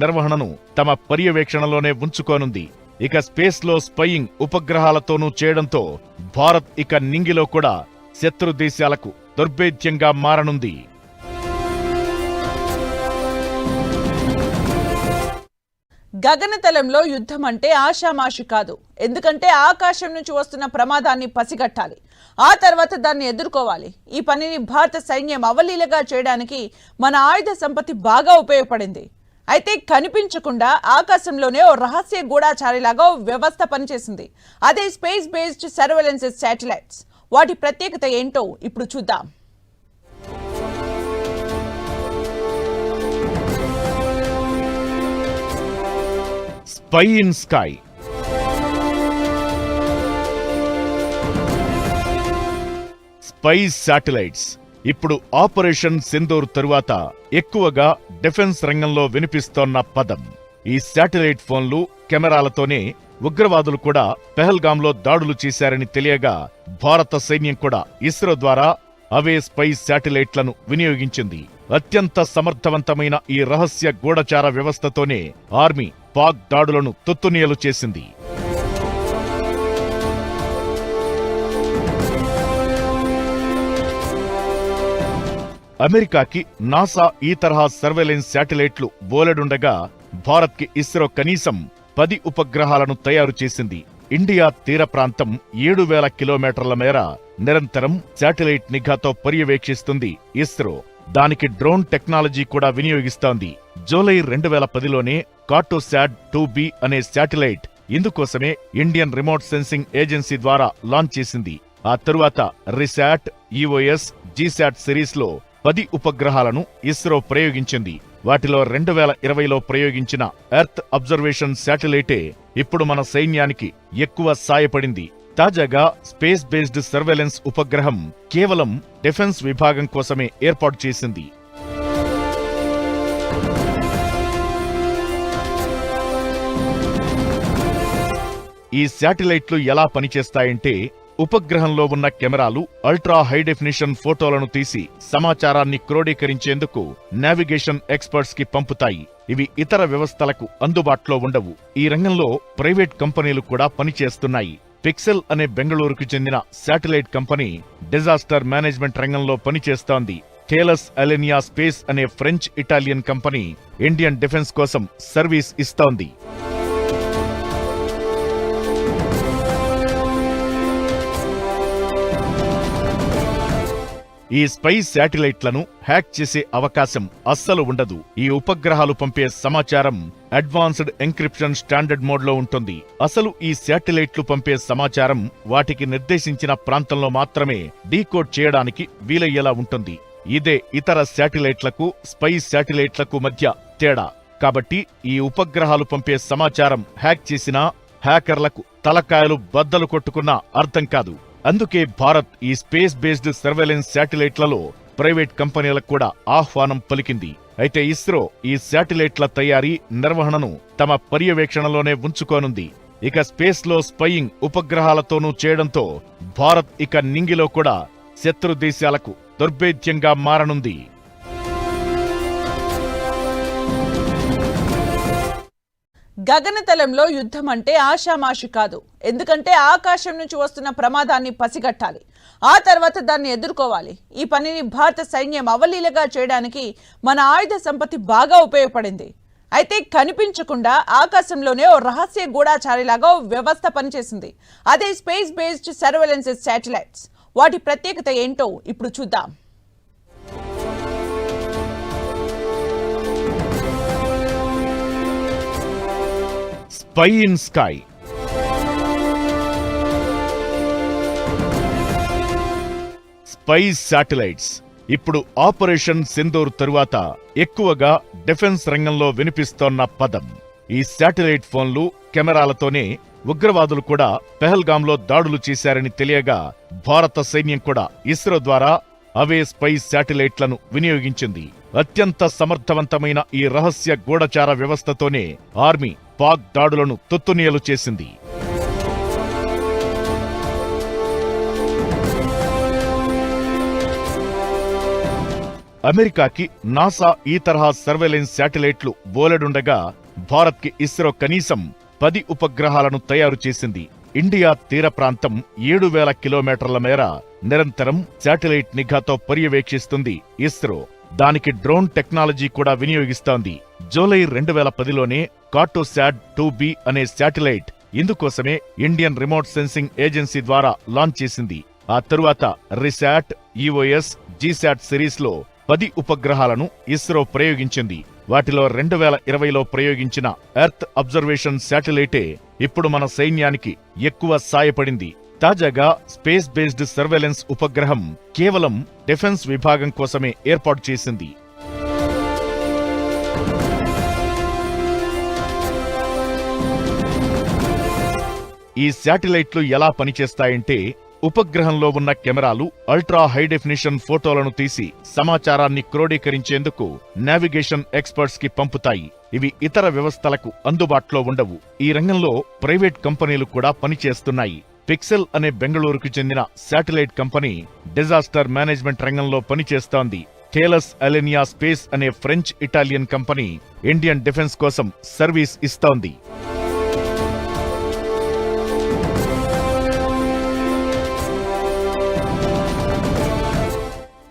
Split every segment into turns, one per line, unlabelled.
నిర్వహణను తమ పర్యవేక్షణలోనే ఉంచుకోనుంది. ఇక స్పేస్లో స్పయింగ్ ఉపగ్రహాలతోనూ చేయడంతో భారత్ ఇక నింగిలో కూడా శత్రు దేశాలకు దుర్భేద్యంగా మారనుంది.
గగనతలంలో యుద్ధం అంటే ఆషామాషి కాదు. ఎందుకంటే ఆకాశం నుంచి వస్తున్న ప్రమాదాన్ని పసిగట్టాలి. ఆ తర్వాత దాన్ని ఎదుర్కోవాలి. ఈ పనిని భారత సైన్యం అవలీలగా చేయడానికి మన ఆయుధ సంపత్తి బాగా ఉపయోగపడింది. అయితే కనిపించకుండా ఆకాశంలోనే ఓ రహస్య గూఢాచారిలాగా ఓ వ్యవస్థ పనిచేసింది. అదే స్పేస్ బేస్డ్ సర్వేలెన్స్ శాటిలైట్స్. వాటి ప్రత్యేకత ఏంటో ఇప్పుడు చూద్దాం.
Spy in sky. Spy satellites. ఇప్పుడు ఆపరేషన్ సింధూర్ తరువాత ఎక్కువగా డిఫెన్స్ రంగంలో వినిపిస్తోన్న పదం. ఈ శాటిలైట్ ఫోన్లు కెమెరాలతోనే ఉగ్రవాదులు కూడా పెహల్గాంలో దాడులు చేశారని తెలియగా భారత సైన్యం కూడా ఇస్రో ద్వారా అవే స్పైస్ శాటిలైట్లను వినియోగించింది. అత్యంత సమర్థవంతమైన ఈ రహస్య గూఢచార వ్యవస్థతోనే ఆర్మీ పాక్ దాడులను తుత్తునియలు చేసింది. అమెరికాకి నాసా ఈ తరహా సర్వేలెన్స్ శాటిలైట్లు బోలెడుండగా భారత్కి ఇస్రో కనీసం పది ఉపగ్రహాలను తయారు చేసింది. ఇండియా తీర ప్రాంతం ఏడు వేల కిలోమీటర్ల మేర నిరంతరం శాటిలైట్ నిఘాతో పర్యవేక్షిస్తుంది ఇస్రో. దానికి డ్రోన్ టెక్నాలజీ కూడా వినియోగిస్తోంది. జూలై రెండు వేల పదిలోనే కాటోశాట్ టూ బి అనే శాటిలైట్ ఇందుకోసమే ఇండియన్ రిమోట్ సెన్సింగ్ ఏజెన్సీ ద్వారా లాంచ్ చేసింది. ఆ తరువాత రిశాట్ ఈఓఎస్ జీశాట్ సిరీస్లో పది ఉపగ్రహాలను ఇస్రో ప్రయోగించింది. వాటిలో రెండు వేల ఇరవైలో ప్రయోగించిన ఎర్త్ అబ్జర్వేషన్ శాటిలైటే ఇప్పుడు మన సైన్యానికి ఎక్కువ సాయపడింది. తాజాగా స్పేస్ బేస్డ్ సర్వేలెన్స్ ఉపగ్రహం కేవలం డిఫెన్స్ విభాగం కోసమే ఏర్పాటు చేసింది. ఈ శాటిలైట్లు ఎలా పనిచేస్తాయంటే ఉపగ్రహంలో ఉన్న కెమెరాలు అల్ట్రా హై డెఫినిషన్ ఫోటోలను తీసి సమాచారాన్ని క్రోడీకరించేందుకు నావిగేషన్ ఎక్స్పర్ట్స్కి పంపుతాయి. ఇవి ఇతర వ్యవస్థలకు అందుబాటులో ఉండవు. ఈ రంగంలో ప్రైవేట్ కంపెనీలు కూడా పనిచేస్తున్నాయి. పిక్సెల్ అనే బెంగళూరుకు చెందిన శాటిలైట్ కంపెనీ డిజాస్టర్ మేనేజ్మెంట్ రంగంలో పనిచేస్తోంది. టేలస్ అలెనియా స్పేస్ అనే French Italian company Indian defence కోసం సర్వీస్ ఇస్తోంది. ఈ స్పైస్ శాటిలైట్లను హ్యాక్ చేసే అవకాశం అస్సలు ఉండదు. ఈ ఉపగ్రహాలు పంపే సమాచారం అడ్వాన్స్డ్ ఎంక్రిప్షన్ స్టాండర్డ్ మోడ్లో ఉంటుంది. అసలు ఈ శాటిలైట్లు పంపే సమాచారం వాటికి నిర్దేశించిన ప్రాంతంలో మాత్రమే డీకోడ్ చేయడానికి వీలయ్యేలా ఉంటుంది. ఇదే ఇతర శాటిలైట్లకు స్పైస్ శాటిలైట్లకు మధ్య తేడా. కాబట్టి ఈ ఉపగ్రహాలు పంపే సమాచారం హ్యాక్ చేసినా హ్యాకర్లకు తలకాయలు బద్దలు కొట్టుకున్నా అర్థం కాదు. అందుకే భారత్ ఈ స్పేస్ బేస్డ్ సర్వేలెన్స్ శాటిలైట్లలో ప్రైవేట్ కంపెనీలకు కూడా ఆహ్వానం పలికింది. అయితే ఇస్రో ఈ శాటిలైట్ల తయారీ నిర్వహణను తమ పర్యవేక్షణలోనే ఉంచుకోనుంది. ఇక స్పేస్లో స్పయింగ్ ఉపగ్రహాలతోనూ చేయడంతో భారత్ ఇక నింగిలో కూడా శత్రు దేశాలకు దుర్భేద్యంగా మారనుంది.
గగనతలంలో యుద్ధం అంటే ఆషామాషి కాదు. ఎందుకంటే ఆకాశం నుంచి వస్తున్న ప్రమాదాన్ని పసిగట్టాలి. ఆ తర్వాత దాన్ని ఎదుర్కోవాలి. ఈ పనిని భారత సైన్యం అవలీలగా చేయడానికి మన ఆయుధ సంపత్తి బాగా ఉపయోగపడింది. అయితే కనిపించకుండా ఆకాశంలోనే ఓ రహస్య గూఢాచారిలాగా ఓ వ్యవస్థ పనిచేసింది. అదే స్పేస్ బేస్డ్ సర్వేలెన్స్ శాటిలైట్స్. వాటి ప్రత్యేకత ఏంటో ఇప్పుడు చూద్దాం.
Spy in sky spy satellites ఇప్పుడు ఆపరేషన్ సింధూర్ తరువాత ఎక్కువగా డిఫెన్స్ రంగంలో వినిపిస్తోన్న పదం. ఈ శాటిలైట్ ఫోన్లు కెమెరాలతోనే ఉగ్రవాదులు కూడా పెహల్గాంలో దాడులు చేశారని తెలియగా భారత సైన్యం కూడా ఇస్రో ద్వారా అవే స్పైస్ శాటిలైట్లను వినియోగించింది. అత్యంత సమర్థవంతమైన ఈ రహస్య గూఢచార వ్యవస్థతోనే ఆర్మీ పాక్ దాడులను తొత్తునియలు చేసింది. అమెరికాకి నాసా ఈ తరహా సర్వేలెన్స్ శాటిలైట్లు బోలెడుండగా భారత్కి ఇస్రో కనీసం పది ఉపగ్రహాలను తయారు చేసింది. ఇండియా తీర ప్రాంతం ఏడు వేల కిలోమీటర్ల మేర నిరంతరం శాటిలైట్ నిఘాతో పర్యవేక్షిస్తుంది ఇస్రో. దానికి డ్రోన్ టెక్నాలజీ కూడా వినియోగిస్తోంది. జూలై రెండు వేల పదిలోనే కాటోశాట్ టూ బి అనే శాటిలైట్ ఇందుకోసమే ఇండియన్ రిమోట్ సెన్సింగ్ ఏజెన్సీ ద్వారా లాంచ్ చేసింది. ఆ తరువాత రిశాట్ ఈఓఎస్ జీశాట్ సిరీస్లో పది ఉపగ్రహాలను ఇస్రో ప్రయోగించింది. వాటిలో రెండు వేల ఇరవైలో ప్రయోగించిన ఎర్త్ అబ్జర్వేషన్ శాటిలైటే ఇప్పుడు మన సైన్యానికి ఎక్కువ సాయపడింది తాజాగా స్పేస్ బేస్డ్ సర్వేలెన్స్ ఉపగ్రహం కేవలం డిఫెన్స్ విభాగం కోసమే ఏర్పాటు చేసింది. ఈ శాటిలైట్లు ఎలా పనిచేస్తాయంటే ఉపగ్రహంలో ఉన్న కెమెరాలు అల్ట్రా హై డెఫినిషన్ ఫోటోలను తీసి సమాచారాన్ని క్రోడీకరించేందుకు నావిగేషన్ ఎక్స్పర్ట్స్కి పంపుతాయి. ఇవి ఇతర వ్యవస్థలకు అందుబాటులో ఉండవు. ఈ రంగంలో ప్రైవేట్ కంపెనీలు కూడా పనిచేస్తున్నాయి. పిక్సెల్ అనే బెంగళూరుకు చెందిన శాటిలైట్ కంపెనీ డిజాస్టర్ మేనేజ్మెంట్ రంగంలో పనిచేస్తోంది. టేలస్ అలెనియా స్పేస్ అనే French Italian company Indian defence కోసం సర్వీస్ ఇస్తోంది.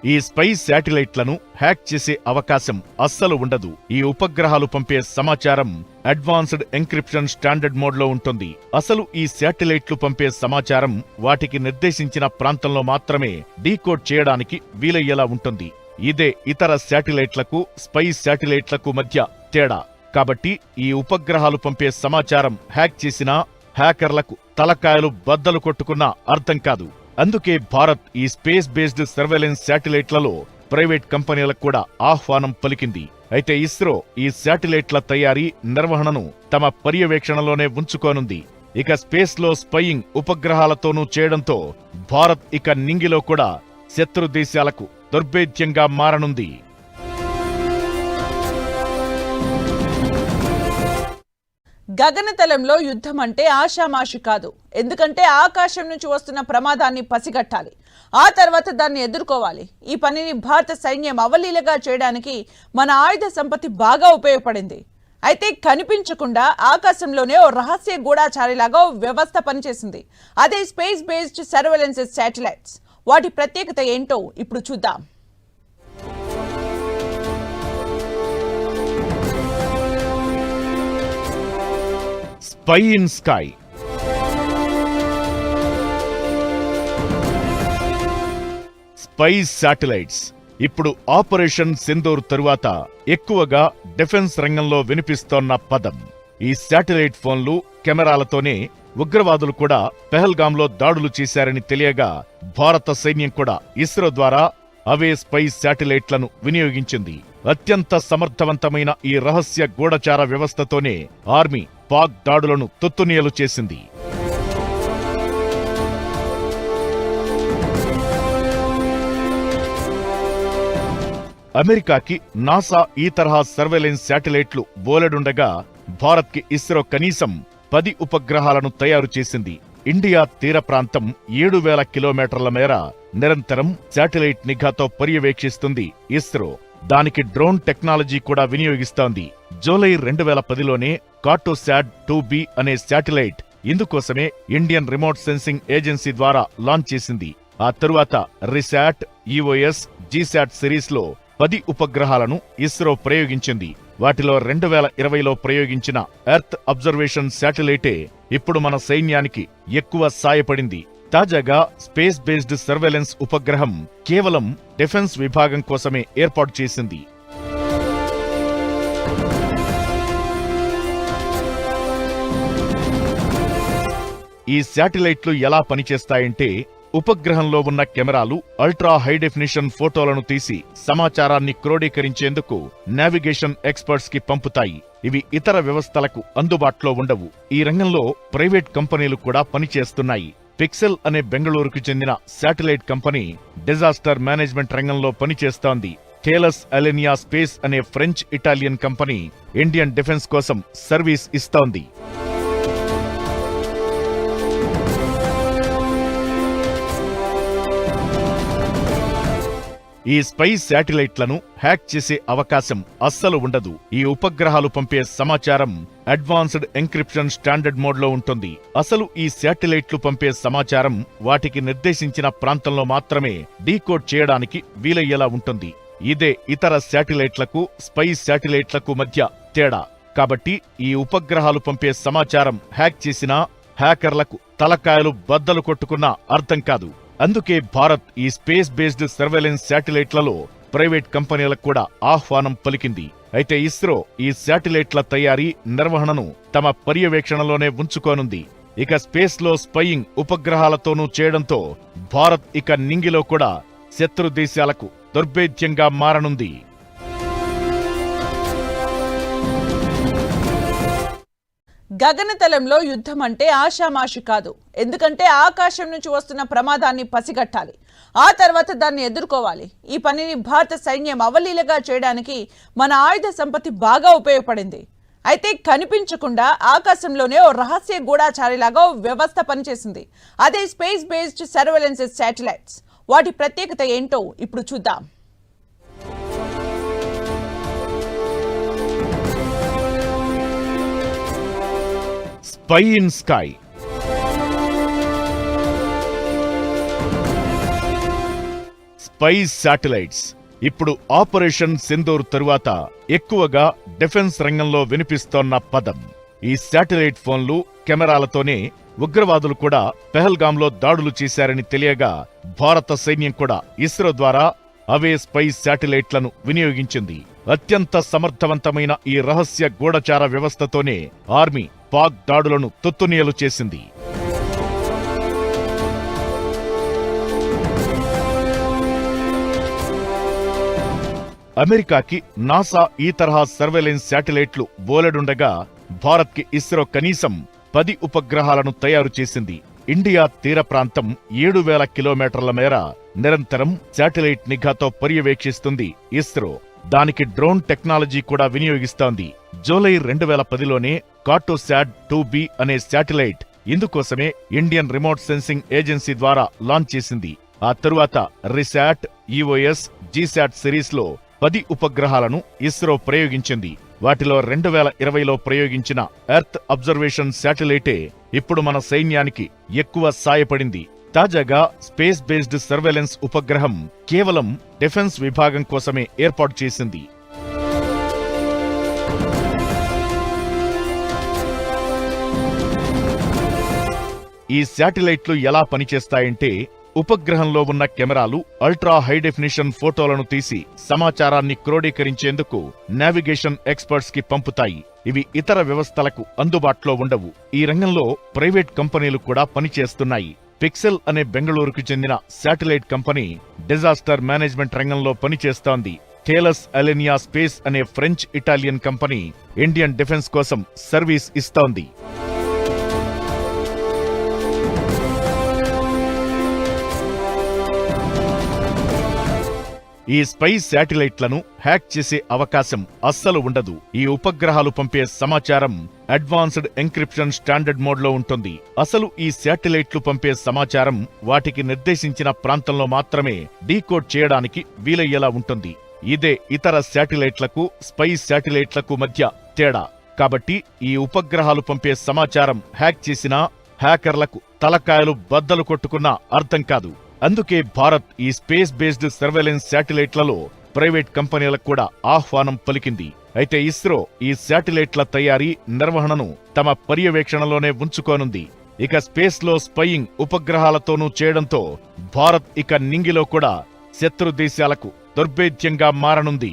ఈ స్పైస్ శాటిలైట్లను హ్యాక్ చేసే అవకాశం అస్సలు ఉండదు. ఈ ఉపగ్రహాలు పంపే సమాచారం అడ్వాన్స్డ్ ఎంక్రిప్షన్ స్టాండర్డ్ మోడ్లో ఉంటుంది. అసలు ఈ శాటిలైట్లు పంపే సమాచారం వాటికి నిర్దేశించిన ప్రాంతంలో మాత్రమే డీకోడ్ చేయడానికి వీలయ్యేలా ఉంటుంది. ఇదే ఇతర శాటిలైట్లకు స్పైస్ శాటిలైట్లకు మధ్య తేడా. కాబట్టి ఈ ఉపగ్రహాలు పంపే సమాచారం హ్యాక్ చేసినా హ్యాకర్లకు తలకాయలు బద్దలు కొట్టుకున్నా అర్థం కాదు. అందుకే భారత్ ఈ స్పేస్ బేస్డ్ సర్వేలెన్స్ శాటిలైట్లలో ప్రైవేట్ కంపెనీలకు కూడా ఆహ్వానం పలికింది. అయితే ఇస్రో ఈ శాటిలైట్ల తయారీ నిర్వహణను తమ పర్యవేక్షణలోనే ఉంచుకోనుంది. ఇక స్పేస్లో స్పయింగ్ ఉపగ్రహాలతోనూ చేయడంతో భారత్ ఇక నింగిలో కూడా శత్రు దేశాలకు దుర్భేద్యంగా మారనుంది.
గగనతలంలో యుద్ధం అంటే ఆషామాషి కాదు. ఎందుకంటే ఆకాశం నుంచి వస్తున్న ప్రమాదాన్ని పసిగట్టాలి. ఆ తర్వాత దాన్ని ఎదుర్కోవాలి. ఈ పనిని భారత సైన్యం అవలీలగా చేయడానికి మన ఆయుధ సంపత్తి బాగా ఉపయోగపడింది. అయితే కనిపించకుండా ఆకాశంలోనే ఓ రహస్య గూఢాచారిలాగా ఓ వ్యవస్థ పనిచేసింది. అదే స్పేస్ బేస్డ్ సర్వేలెన్స్ శాటిలైట్స్. వాటి ప్రత్యేకత ఏంటో ఇప్పుడు చూద్దాం.
Spy in sky. Spy satellites. ఇప్పుడు ఆపరేషన్ సింధూర్ తరువాత ఎక్కువగా డిఫెన్స్ రంగంలో వినిపిస్తోన్న పదం. ఈ శాటిలైట్ ఫోన్లు కెమెరాలతోనే ఉగ్రవాదులు కూడా పెహల్గాంలో దాడులు చేశారని తెలియగా భారత సైన్యం కూడా ఇస్రో ద్వారా అవే స్పైస్ శాటిలైట్లను వినియోగించింది. అత్యంత సమర్థవంతమైన ఈ రహస్య గూఢచార వ్యవస్థతోనే ఆర్మీ పాక్ దాడులను తుత్తునియలు చేసింది. అమెరికాకి నాసా ఈ తరహా సర్వేలెన్స్ శాటిలైట్లు బోలెడుండగా భారత్కి ఇస్రో కనీసం పది ఉపగ్రహాలను తయారు చేసింది. ఇండియా తీర ప్రాంతం ఏడు వేల కిలోమీటర్ల మేర నిరంతరం శాటిలైట్ నిఘాతో పర్యవేక్షిస్తుంది ఇస్రో. దానికి డ్రోన్ టెక్నాలజీ కూడా వినియోగిస్తోంది. జూలై రెండు వేల పదిలోనే కార్టోశాట్ టూ బి అనే శాటిలైట్ ఇందుకోసమే ఇండియన్ రిమోట్ సెన్సింగ్ ఏజెన్సీ ద్వారా లాంచ్ చేసింది. ఆ తరువాత రిశాట్ ఈఓఎస్ జీశాట్ సిరీస్లో పది ఉపగ్రహాలను ఇస్రో ప్రయోగించింది. వాటిలో రెండు వేల ఇరవైలో ప్రయోగించిన ఎర్త్ అబ్జర్వేషన్ శాటిలైటే ఇప్పుడు మన సైన్యానికి ఎక్కువ సాయపడింది. తాజాగా స్పేస్ బేస్డ్ సర్వేలెన్స్ ఉపగ్రహం కేవలం డిఫెన్స్ విభాగం కోసమే ఏర్పాటు చేసింది. ఈ శాటిలైట్లు ఎలా పనిచేస్తాయంటే ఉపగ్రహంలో ఉన్న కెమెరాలు అల్ట్రా హై డెఫినిషన్ ఫోటోలను తీసి సమాచారాన్ని క్రోడీకరించేందుకు నావిగేషన్ ఎక్స్పర్ట్స్కి పంపుతాయి. ఇవి ఇతర వ్యవస్థలకు అందుబాటులో ఉండవు. ఈ రంగంలో ప్రైవేట్ కంపెనీలు కూడా పనిచేస్తున్నాయి. పిక్సెల్ అనే బెంగళూరుకు చెందిన శాటిలైట్ కంపెనీ డిజాస్టర్ మేనేజ్మెంట్ రంగంలో పనిచేస్తోంది. టేలస్ అలెనియా స్పేస్ అనే French Italian company Indian defence కోసం సర్వీస్ ఇస్తోంది. ఈ స్పై శాటిలైట్లను హ్యాక్ చేసే అవకాశం అస్సలు ఉండదు. ఈ ఉపగ్రహాలు పంపే సమాచారం అడ్వాన్స్డ్ ఎంక్రిప్షన్ స్టాండర్డ్ మోడ్లో ఉంటుంది. అసలు ఈ శాటిలైట్లు పంపే సమాచారం వాటికి నిర్దేశించిన ప్రాంతంలో మాత్రమే డీకోడ్ చేయడానికి వీలయ్యేలా ఉంటుంది. ఇదే ఇతర శాటిలైట్లకు స్పై శాటిలైట్లకు మధ్య తేడా. కాబట్టి ఈ ఉపగ్రహాలు పంపే సమాచారం హ్యాక్ చేసినా హ్యాకర్లకు తలకాయలు బద్దలు కొట్టుకున్నా అర్థం కాదు. అందుకే భారత్ ఈ స్పేస్ బేస్డ్ సర్వేలెన్స్ శాటిలైట్లలో ప్రైవేట్ కంపెనీలకు కూడా ఆహ్వానం పలికింది. అయితే ఇస్రో ఈ శాటిలైట్ల తయారీ నిర్వహణను తమ పర్యవేక్షణలోనే ఉంచుకోనుంది. ఇక స్పేస్లో స్పయింగ్ ఉపగ్రహాలతోనూ చేయడంతో భారత్ ఇక నింగిలో కూడా శత్రు దేశాలకు దుర్భేద్యంగా మారనుంది.
గగనతలంలో యుద్ధం అంటే ఆషామాషి కాదు. ఎందుకంటే ఆకాశం నుంచి వస్తున్న ప్రమాదాన్ని పసిగట్టాలి. ఆ తర్వాత దాన్ని ఎదుర్కోవాలి. ఈ పనిని భారత సైన్యం అవలీలగా చేయడానికి మన ఆయుధ సంపత్తి బాగా ఉపయోగపడింది. అయితే కనిపించకుండా ఆకాశంలోనే ఓ రహస్య గూఢాచారిలాగా వ్యవస్థ పనిచేసింది. అదే స్పేస్ బేస్డ్ సర్వేలెన్స్ శాటిలైట్స్. వాటి ప్రత్యేకత ఏంటో ఇప్పుడు చూద్దాం.
Spy in sky spy satellites ఇప్పుడు ఆపరేషన్ సింధూర్ తరువాత ఎక్కువగా డిఫెన్స్ రంగంలో వినిపిస్తోన్న పదం. ఈ శాటిలైట్ ఫోన్లు కెమెరాలతోనే ఉగ్రవాదులు కూడా పెహల్గాంలో దాడులు చేశారని తెలియగా భారత సైన్యం కూడా ఇస్రో ద్వారా అవే స్పైస్ శాటిలైట్లను వినియోగించింది. అత్యంత సమర్థవంతమైన ఈ రహస్య గూఢచార వ్యవస్థతోనే ఆర్మీ పాక్ దాడులను తుత్తునియలు చేసింది. అమెరికాకి నాసా ఈ తరహా సర్వేలెన్స్ శాటిలైట్లు బోలెడుండగా భారత్కి ఇస్రో కనీసం పది ఉపగ్రహాలను తయారు చేసింది. ఇండియా తీర ప్రాంతం ఏడు వేల కిలోమీటర్ల మేర నిరంతరం శాటిలైట్ నిఘాతో పర్యవేక్షిస్తుంది ఇస్రో. దానికి డ్రోన్ టెక్నాలజీ కూడా వినియోగిస్తోంది. జూలై రెండు వేల పదిలోనే కాటోశాట్ టూ బి అనే శాటిలైట్ ఇందుకోసమే ఇండియన్ రిమోట్ సెన్సింగ్ ఏజెన్సీ ద్వారా లాంచ్ చేసింది. ఆ తరువాత రిశాట్ ఈఓఎస్ జీశాట్ సిరీస్లో పది ఉపగ్రహాలను ఇస్రో ప్రయోగించింది. వాటిలో రెండు వేల ఇరవైలో ప్రయోగించిన ఎర్త్ అబ్జర్వేషన్ శాటిలైటే ఇప్పుడు మన సైన్యానికి ఎక్కువ సాయపడింది. తాజాగా స్పేస్ బేస్డ్ సర్వేలెన్స్ ఉపగ్రహం కేవలం డిఫెన్స్ విభాగం కోసమే ఏర్పాటు చేసింది. ఈ శాటిలైట్లు ఎలా పనిచేస్తాయంటే ఉపగ్రహంలో ఉన్న కెమెరాలు అల్ట్రా హై డెఫినిషన్ ఫోటోలను తీసి సమాచారాన్ని క్రోడీకరించేందుకు నావిగేషన్ ఎక్స్పర్ట్స్కి పంపుతాయి. ఇవి ఇతర వ్యవస్థలకు అందుబాటులో ఉండవు. ఈ రంగంలో ప్రైవేట్ కంపెనీలు కూడా పనిచేస్తున్నాయి. పిక్సెల్ అనే బెంగళూరుకు చెందిన శాటిలైట్ కంపెనీ డిజాస్టర్ మేనేజ్మెంట్ రంగంలో పనిచేస్తోంది. థేలస్ అలెనియా స్పేస్ అనే French Italian company Indian defence కోసం సర్వీస్ ఇస్తోంది. ఈ స్పైస్ శాటిలైట్లను హ్యాక్ చేసే అవకాశం అస్సలు ఉండదు. ఈ ఉపగ్రహాలు పంపే సమాచారం అడ్వాన్స్డ్ ఎంక్రిప్షన్ స్టాండర్డ్ మోడ్లో ఉంటుంది. అసలు ఈ శాటిలైట్లు పంపే సమాచారం వాటికి నిర్దేశించిన ప్రాంతంలో మాత్రమే డీకోడ్ చేయడానికి వీలయ్యేలా ఉంటుంది. ఇదే ఇతర శాటిలైట్లకు స్పైస్ శాటిలైట్లకు మధ్య తేడా. కాబట్టి ఈ ఉపగ్రహాలు పంపే సమాచారం హ్యాక్ చేసినా హ్యాకర్లకు తలకాయలు బద్దలు కొట్టుకున్నా అర్థం కాదు. అందుకే భారత్ ఈ స్పేస్ బేస్డ్ సర్వేలెన్స్ శాటిలైట్లలో ప్రైవేట్ కంపెనీలకు కూడా ఆహ్వానం పలికింది. అయితే ఇస్రో ఈ శాటిలైట్ల తయారీ నిర్వహణను తమ పర్యవేక్షణలోనే ఉంచుకోనుంది. ఇక స్పేస్లో స్పయింగ్ ఉపగ్రహాలతోనూ చేయడంతో భారత్ ఇక నింగిలో కూడా శత్రు దేశాలకు దుర్భేద్యంగా మారనుంది.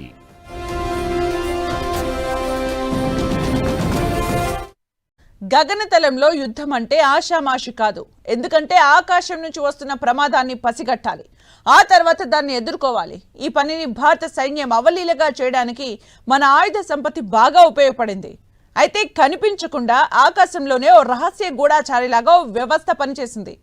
గగనతలంలో యుద్ధం అంటే ఆషామాషి కాదు. ఎందుకంటే ఆకాశం నుంచి వస్తున్న ప్రమాదాన్ని పసిగట్టాలి. ఆ తర్వాత దాన్ని ఎదుర్కోవాలి. ఈ పనిని భారత సైన్యం అవలీలగా చేయడానికి మన ఆయుధ సంపత్తి బాగా ఉపయోగపడింది. అయితే కనిపించకుండా ఆకాశంలోనే ఓ రహస్య గూఢాచారిలాగా వ్యవస్థ పనిచేసింది.